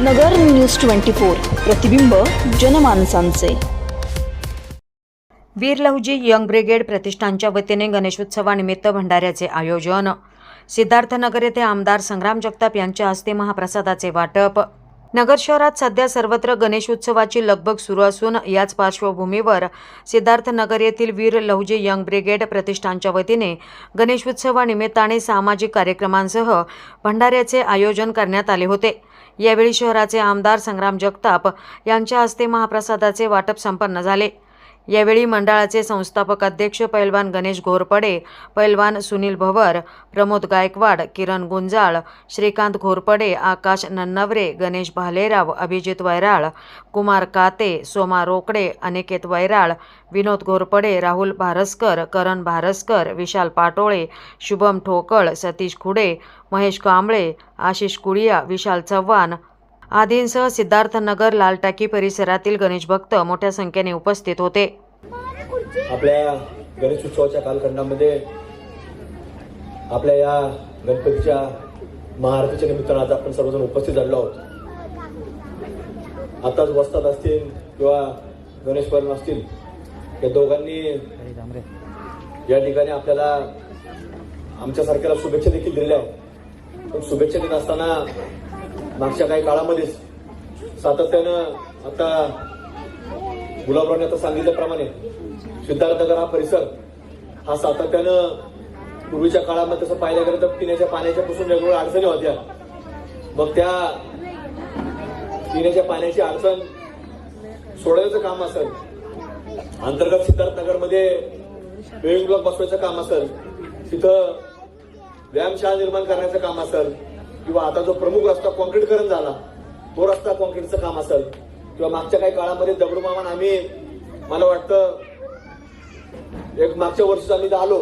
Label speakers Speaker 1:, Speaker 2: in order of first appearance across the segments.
Speaker 1: नगर news twenty four प्रतिबिंब जनमानसांचे.
Speaker 2: वीर Lahuji young brigade प्रतिष्ठानच्या वतीने गणेशोत्सवानिमित्त भंडाऱ्याचे आयोजन. सिद्धार्थनगर येथे आमदार संग्राम जगताप यांच्या हस्ते महाप्रसादाचे वाटप. नगर शहरात सध्या सर्वत्र गणेशोत्सवाची लगबग सुरू असून याच पार्श्वभूमीवर सिद्धार्थनगर येथील वीर लहुजी यंग ब्रिगेड प्रतिष्ठानच्या वतीने गणेशोत्सवानिमित्ताने सामाजिक कार्यक्रमांसह भंडाऱ्याचे आयोजन करण्यात आले होते. यावेळी शहराचे आमदार संग्राम जगताप यांच्या हस्ते महाप्रसादाचे वाटप संपन्न झाले. यावेळी मंडळाचे संस्थापक अध्यक्ष पैलवान गणेश घोरपडे पैलवान सुनील भवर प्रमोद गायकवाड किरण गुंजाळ श्रीकांत घोरपडे आकाश नन्नवरे गणेश भालेराव अभिजित वैराळ कुमार काते सोमा रोकडे अनिकेत वैराळ विनोद घोरपडे राहुल भारसकर करण भारसकर विशाल पाटोळे शुभम ठोकळ सतीश खुडे महेश कांबळे आशिष कुडिया विशाल चव्हाण आदींसह सिद्धार्थनगर लालटाकी परिसरातील गणेश भक्त मोठ्या संख्येने उपस्थित होते.
Speaker 3: आपल्या गणेश उत्सवाच्या कालखंडामध्ये आपल्या या गणपतीच्या महाआरतीच्या निमित्तानं आज आपण सर्वजण उपस्थित झालेलो आहोत. आताच वस्तात असतील किंवा गणेश पर्व असतील या दोघांनी या ठिकाणी आपल्याला आमच्यासारख्याला शुभेच्छा देखील दिलेल्या आहेत. पण शुभेच्छा देत असताना मागच्या काही काळामध्येच सातत्यानं आता गुलाबरावने आता सांगितल्याप्रमाणे सिद्धार्थनगर हा परिसर हा सातत्यानं पूर्वीच्या काळामध्ये तसं पाहिलं गेलं तर पिण्याच्या पाण्याच्या पासून वेगवेगळ्या अडचणी होत्या. मग त्या पिण्याच्या पाण्याची अडचण सोडवायचं काम असेल अंतर्गत सिद्धार्थनगरमध्ये वेळिंग ब्लॉक बसवायचं काम असेल तिथं व्यायामशाळा निर्माण करण्याचं काम असेल किंवा आता जो प्रमुख रस्ता कॉन्क्रीटकरण झाला तो रस्ता कॉन्क्रीटचं काम असेल किंवा मागच्या काही काळामध्ये दगडूमामान आम्ही मला वाटतं एक मागच्या वर्षीच आम्ही इथं आलो.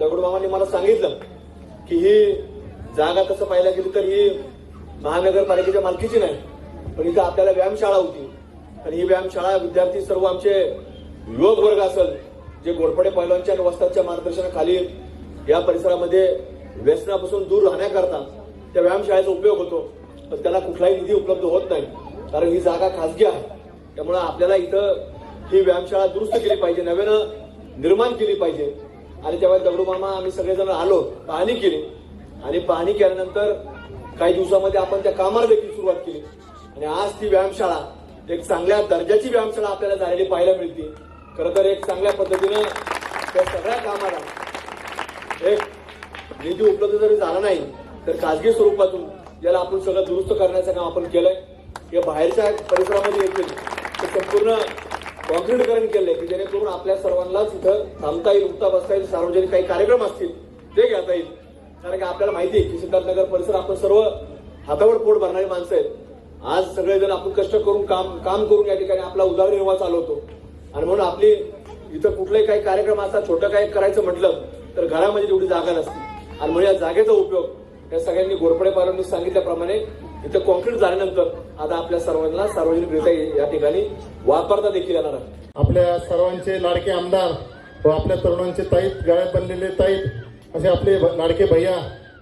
Speaker 3: दगडूमामांनी मला सांगितलं की ही जागा तसं पाहायला गेली तर ही महानगरपालिकेच्या मालकीची नाही पण इथं आपल्याला व्यायामशाळा होती. आणि ही व्यायामशाळा विद्यार्थी सर्व आमचे युवक वर्ग असेल जे गोडपडे पैलवानच्या आणि वस्तादच्या मार्गदर्शनाखाली या परिसरामध्ये व्यसनापासून दूर राहण्याकरता त्या व्यायामशाळेचा उपयोग होतो. पण त्याला कुठलाही निधी उपलब्ध होत नाही कारण ही जागा खासगी आहे. त्यामुळे आपल्याला इथं ही व्यायामशाळा दुरुस्त केली पाहिजे. नव्यानं निर्माण केली पाहिजे. आणि तेव्हा दगडूमामा आम्ही सगळेजण आलो पाहणी केली. आणि पाहणी केल्यानंतर काही दिवसामध्ये आपण त्या कामाला देखील सुरुवात केली. आणि आज ती व्यायामशाळा एक चांगल्या दर्जाची व्यायामशाळा आपल्याला झालेली पाहायला मिळते. खरं तर एक चांगल्या पद्धतीनं त्या सगळ्या कामाला एक निधी उपलब्ध जरी झाला नाही तर खाजगी स्वरूपातून याला आपण सगळं दुरुस्त करण्याचं काम आपण केलंय. हे बाहेरच्या परिसरामध्ये येतील ते संपूर्ण कॉन्क्रीटकरण केलंय की जेणेकरून आपल्या सर्वांनाच तिथं थांबता येईल उठता बसता येईल सार्वजनिक काही कार्यक्रम असतील ते घेता येईल. कारण की आपल्याला माहिती आहे की सिद्धार्थनगर परिसर आपण सर्व हातावर पोट भरणारी माणसं आहेत. आज सगळेजण आपण कष्ट करून काम काम करून या ठिकाणी आपला उदारनिर्वाह चालवतो आणि म्हणून आपली इथं कुठलाही काही कार्यक्रम असा छोटं काही करायचं म्हटलं तर घरामध्ये तेवढी जागा नसते. आणि म्हणून या जागेचा उपयोग या सगळ्यांनी घोरपडे पारांनी सांगितल्याप्रमाणे इथं कॉन्क्रीट झाल्यानंतर आता आपल्या सर्वांना सार्वजनिकरित्या या ठिकाणी वापरता देखील येणार आहे.
Speaker 4: आपल्या सर्वांचे लाडके आमदार व आपल्या तरुणांचे ताईत गाळ्यात बनलेले ताईत असे आपले भ- लाडके भैया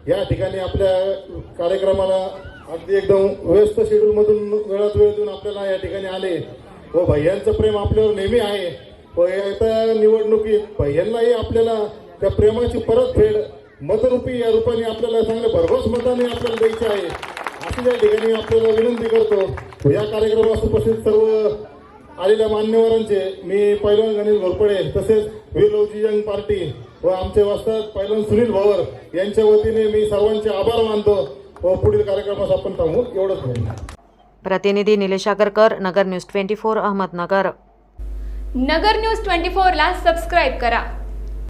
Speaker 4: या ठिकाणी आपल्या कार्यक्रमाला अगदी एकदम व्यस्त शेड्यूल मधून वेळात वेळ देऊन आपल्याला या ठिकाणी आले. व भैयांचं प्रेम आपल्यावर नेहमी आहे. व आता निवडणुकीत भैयांनाही आपल्याला त्या प्रेमाची परतफेड मतरूपी या रूपाने आपल्याला चांगल्या भरघोस मताने आपल्याला द्यायची आहे. या ठिकाणी आपल्याला विनंती करतो या कार्यक्रमास उपस्थित सर्व आलेल्या मान्यवरांचे मी पैलवान गणेश घोरपडे तसेच वीरलोजी यंग पार्टी व आमचे वस्तात पैलवान सुनील भवर यांच्या वतीने मी सर्वांचे आभार मानतो व पुढील कार्यक्रमास आपण थांबू. एवढंच म्हणून
Speaker 2: प्रतिनिधी Nilesh Agarkar Nagar news twenty four Ahmednagar.
Speaker 5: Nagar news twenty फोरला सबस्क्राईब करा.